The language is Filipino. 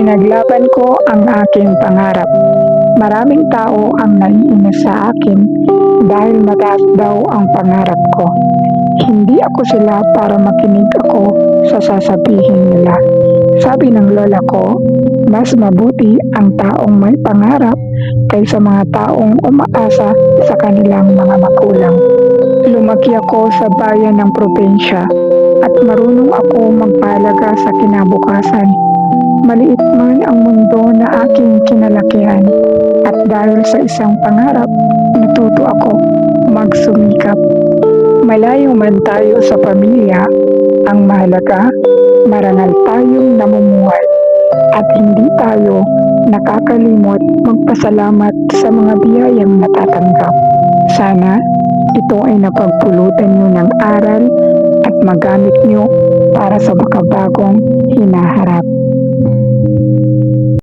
Pinaglaban ko ang aking pangarap. Maraming tao ang naiinis sa akin dahil mataas daw ang pangarap ko. Hindi ako sila para makinig ako sa sasabihin nila. Sabi ng lola ko, mas mabuti ang taong may pangarap kaysa mga taong umaasa sa kanilang mga magulang. Lumaki ako sa bayan ng probinsya at marunong ako magpahalaga sa kinabukasan. Maliit man ang mundo na aking kinalakihan at dahil sa isang pangarap, natuto ako magsumikap. Malayo man tayo sa pamilya, ang mahalaga, marangal tayong namumuhay at hindi tayo nakakalimot magpasalamat sa mga biyayang natatanggap. Sana ito ay napagpulutan nyo ng aral at magamit nyo para sa makabagong hinaharap.